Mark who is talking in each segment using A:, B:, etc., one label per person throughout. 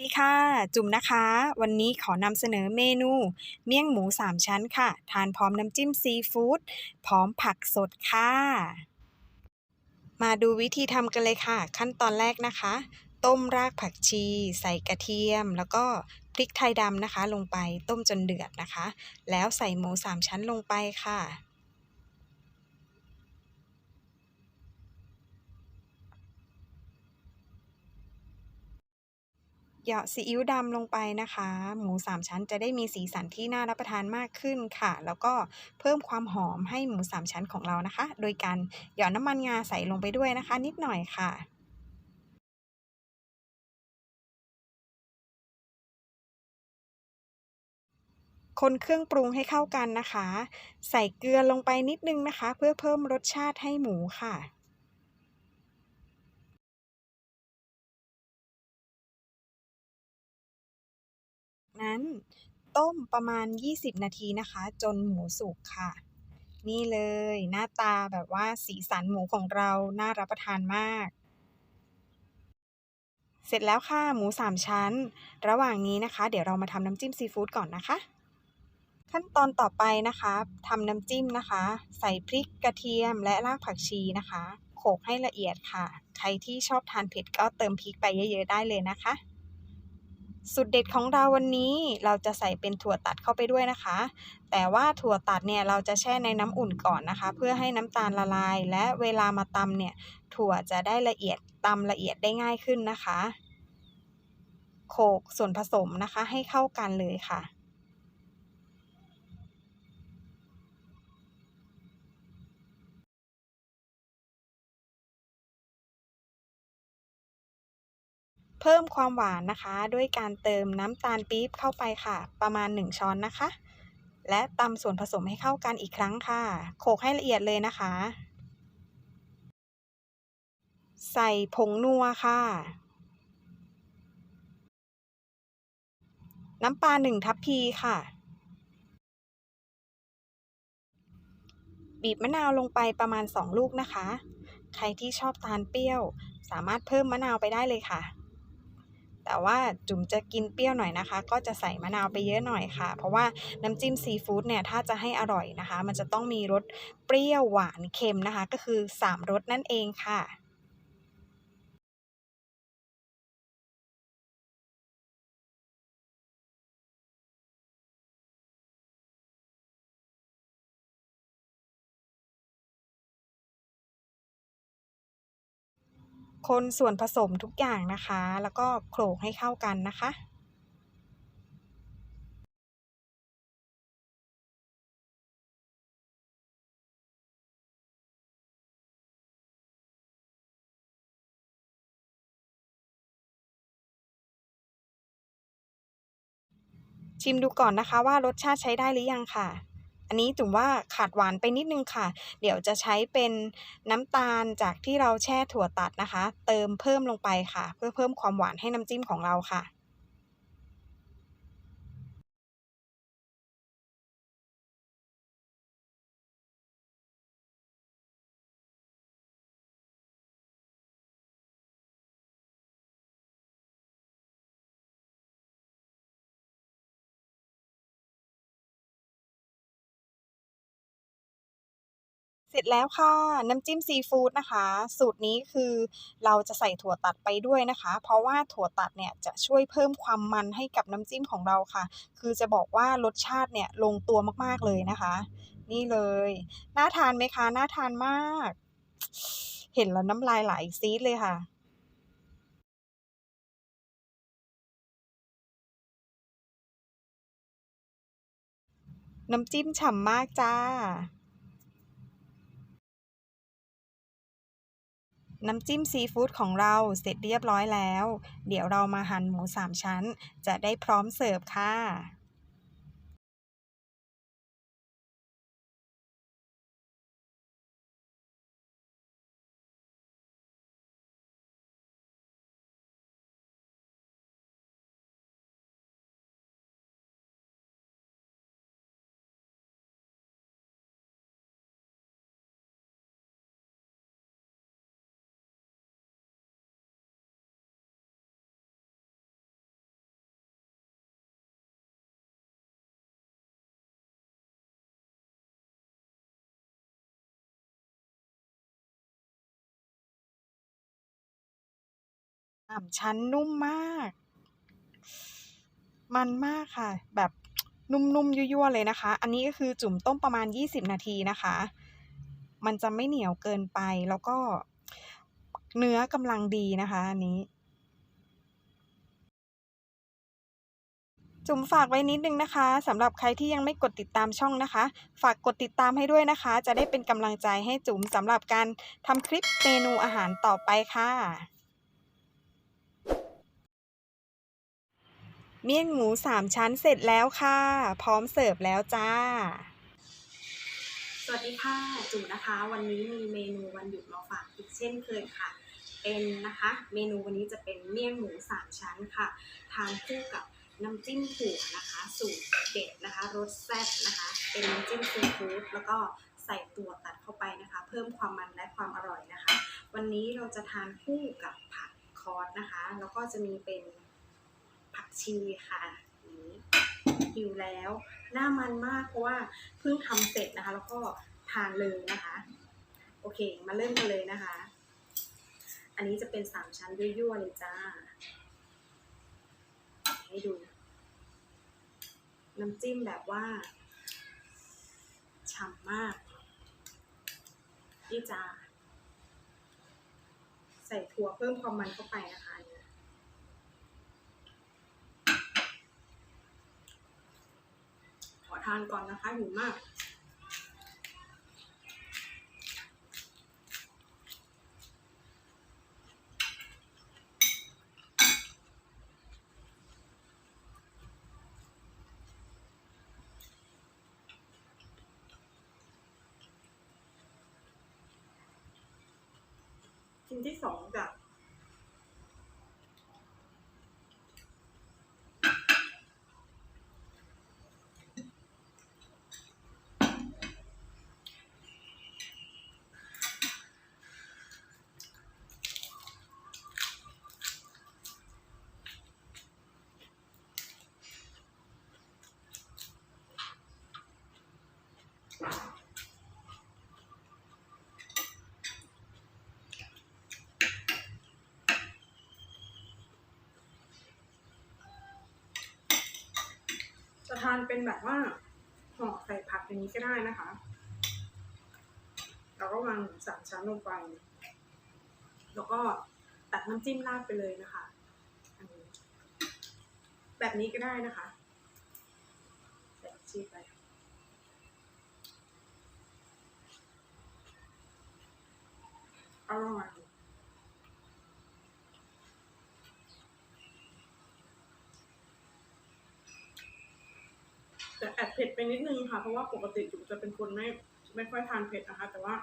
A: ดีค่ะ จุ๋มนะคะ วันนี้ขอนำเสนอเมนู เมี่ยงหมูสามชั้นค่ะ ทานพร้อมน้ำจิ้มซีฟู้ดพร้อมผักสดค่ะ มาดูวิธีทำกันเลยค่ะ ขั้นตอนแรกนะคะ ต้มรากผักชี ใส่กระเทียม แล้วก็พริกไทยดำนะคะ ลงไปต้มจนเดือดนะคะ แล้วใส่หมูสามชั้นลงไปค่ะ หยาะซีอิ๊วดำลงไปนะคะ หมูสามชั้นจะได้มีสีสันที่น่ารับประทานมากขึ้นค่ะ แล้วก็เพิ่มความหอมให้หมูสามชั้นของเรานะคะ โดยการหยอดน้ำมันงาใส่ลงไปด้วยนะคะ นิดหน่อยค่ะคนเครื่องปรุงให้เข้ากันนะคะ ใส่เกลือลงไปนิดนึงนะคะ เพื่อเพิ่มรสชาติให้หมูค่ะ นั้นต้มประมาณ 20 นาทีนะคะ จนหมูสุกค่ะ นี่เลยหน้าตาแบบว่าสีสันหมูของเราน่ารับประทานมาก เสร็จแล้วค่ะหมูสามชั้น ระหว่างนี้นะคะ เดี๋ยวเรามาทำน้ำจิ้มซีฟู้ดก่อนนะคะ ขั้นตอนต่อไปนะคะทำน้ำจิ้มนะคะ ใส่พริกกระเทียมและรากผักชีนะคะโขลกให้ละเอียดค่ะ ใครที่ชอบทานเผ็ดก็เติมพริกไปเยอะ ๆ ได้เลยนะคะ สุดเด็ดของเราวันนี้เราจะใส่เป็นถั่วตัดเข้าไปด้วยนะคะ แต่ว่าถั่วตัดเนี่ยเราจะแช่ในน้ำอุ่นก่อนนะคะ เพื่อให้น้ำตาลละลาย และเวลามาตำเนี่ยถั่วจะได้ละเอียดตำละเอียดได้ง่ายขึ้นนะคะ โขลกส่วนผสมนะคะให้เข้ากันเลยค่ะ เพิ่มความหวานนะคะ ด้วยการเติมน้ำตาลปี๊บเข้าไปค่ะ ประมาณ 1 ช้อนนะคะ และตำส่วนผสมให้เข้ากันอีกครั้งค่ะ โขลกให้ละเอียดเลยนะคะ ใส่ผงนัวค่ะ น้ำปลา1ทัพพีค่ะ บีบมะนาวลงไปประมาณ 2 ลูกนะคะ ใครที่ชอบทานเปรี้ยว สามารถเพิ่มมะนาวไปได้เลยค่ะ แต่ว่าจุ๋มจะกินเปรี้ยวหน่อยนะคะ ก็จะใส่มะนาวไปเยอะหน่อยค่ะ เพราะว่าน้ำจิ้มซีฟู้ดเนี่ยถ้าจะให้อร่อยนะคะ มันจะต้องมีรสเปรี้ยวหวานเค็มนะคะ ก็คือ 3รสนั่นเองค่ะ คนส่วนผสมทุกอย่างนะคะ แล้วก็โขลกให้เข้ากันนะคะ ชิมดูก่อนนะคะว่ารสชาติใช้ได้หรือยังค่ะ อันนี้ถึงว่าขาดหวานไปนิดนึงค่ะ เดี๋ยวจะใช้เป็นน้ำตาลจากที่เราแช่ถั่วตัดนะคะ เติมเพิ่มลงไปค่ะ เพื่อเพิ่มความหวานให้น้ำจิ้มของเราค่ะ เสร็จแล้วค่ะ น้ำจิ้มซีฟู้ดนะคะ สูตรนี้คือเราจะใส่ถั่วตัดไปด้วยนะคะ เพราะว่าถั่วตัดเนี่ยจะช่วยเพิ่มความมันให้กับน้ำจิ้มของเราค่ะ คือจะบอกว่ารสชาติเนี่ยลงตัวมากๆเลยนะคะ นี่เลยน่าทานไหมคะน่าทานมาก เห็นแล้วน้ำลายไหลซีดเลยค่ะน้ำจิ้มฉ่ำมากจ้า น้ำจิ้มซีฟู้ดของเราเสร็จเรียบร้อยแล้ว เดี๋ยวเรามาหั่นหมูสามชั้น จะได้พร้อมเสิร์ฟค่ะ สามชั้นนุ่มมาก มันมากค่ะ แบบนุ่มๆยั่วๆเลยนะคะ อันนี้ก็คือจุ่มต้มประมาณ 20 นาทีนะคะ มันจะไม่เหนียวเกินไปแล้วก็เนื้อกำลังดีนะคะอันนี้ จุ๋มฝากไว้นิดนึงนะคะสำหรับใครที่ยังไม่กดติดตามช่องนะคะ ฝากกดติดตามให้ด้วยนะคะ จะได้เป็นกำลังใจให้จุ๋มสำหรับการทำคลิปเมนูอาหารต่อไปค่ะ เมี่ยงหมูสามชั้นเสร็จแล้วค่ะ พร้อมเสิร์ฟแล้วจ้า สวัสดีค่ะ จุ๋มนะคะ วันนี้มีเมนูวันหยุดมาฝากอีกเช่นเคยค่ะ เป็นนะคะ เมนูวันนี้จะเป็นเมี่ยงหมูสามชั้นค่ะ ทานคู่กับน้ำจิ้มถั่วนะคะ สูตรเด็ดนะคะรสแซ่บนะคะ เป็นน้ำจิ้มซีฟู้ดแล้วก็ใส่ถั่วตัดเข้าไปนะคะ เพิ่มความมันและความอร่อยนะคะ วันนี้เราจะทานคู่กับผักคอสนะคะ แล้วก็จะมีเป็น ผักชีค่ะนี้หิวแล้ว หน้ามันมากเพราะว่าเพิ่งทำเสร็จนะคะ แล้วก็ทานเลยนะคะ โอเค มาเริ่มกันเลยนะคะ อันนี้จะเป็นสามชั้นยั่วๆเลยจ้า ให้ดู น้ำจิ้มแบบว่าฉ่ำมากนี่จ้าใส่ถั่วเพิ่มความมันเข้าไปนะคะอันนี้ขอ ทานก่อนนะคะหิวมากชิ้นที่สองจ้ะ จะทานเป็นแบบว่าห่อใส่ผักอย่างนี้ก็ได้นะคะ เราก็วางสามชั้นลงไป แล้วก็ตัดน้ำจิ้มราดไปเลยนะคะแบบนี้ก็ได้นะคะใส่ชีไป อร่อย แต่แอบเผ็ดไปนิดนึงค่ะ เพราะว่าปกติจุ๋มจะเป็นคนไม่ไม่ค่อยทานเผ็ดนะคะ แต่ว่า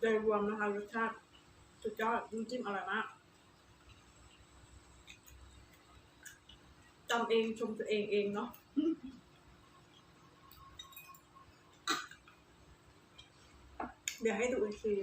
A: โดยรวมนะคะรสชาติสุดยอดน้ำจิ้มอร่อยมากจำเองชมตัวเองเองเนาะเดี๋ยวให้ดูอีกที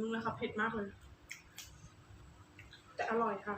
A: นึงนะครับเผ็ดมากเลย แต่อร่อยค่ะ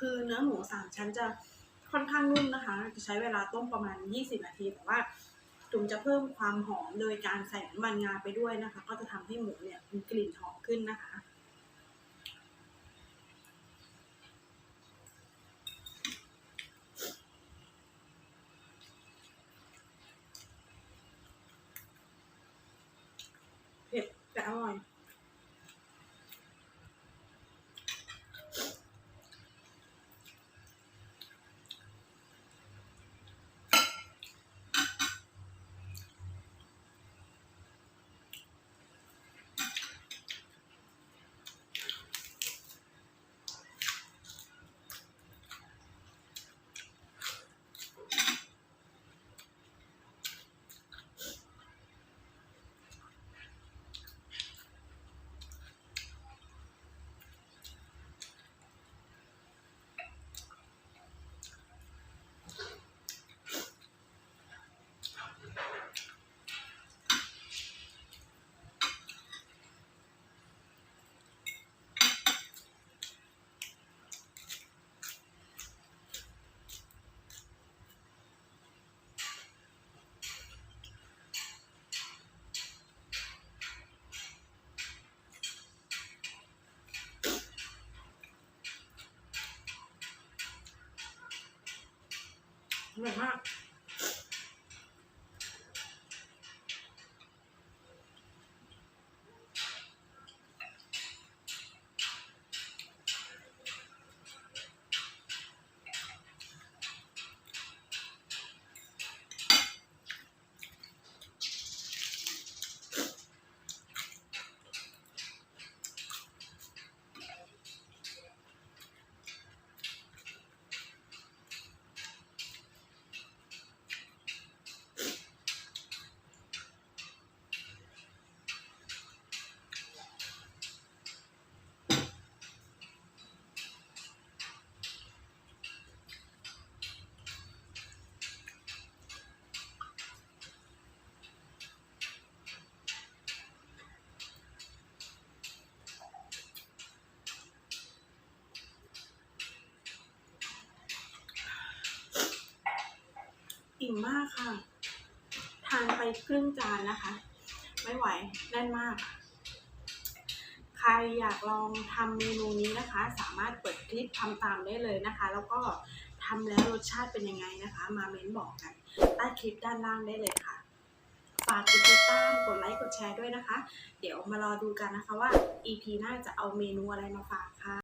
A: คือเนื้อหมูสามชั้นจะค่อนข้างนุ่มนะคะ จะใช้เวลาต้มประมาณ 20 นาที แต่ว่าจุ๋มจะเพิ่มความหอมโดยการใส่น้ำมันงาไปด้วยนะคะ ก็จะทำให้หมูเนี่ยมีกลิ่นหอมขึ้นนะคะ เผ็ดแต่อร่อย อร่ อิ่มมากค่ะ ทานไปครึ่งจานนะคะ ไม่ไหวแน่นมาก ใครอยากลองทำเมนูนี้นะคะ สามารถเปิดคลิปทำตามได้เลยนะคะ แล้วก็ทำแล้วรสชาติเป็นยังไงนะคะ มาเม้นบอกกันใต้คลิปด้านล่างได้เลยค่ะฝากกดติดตามกดไลค์กดแชร์ด้วยนะคะ เดี๋ยวมารอดูกันนะคะว่า EP หน้าจะเอาเมนูอะไรมาฝากค่ะ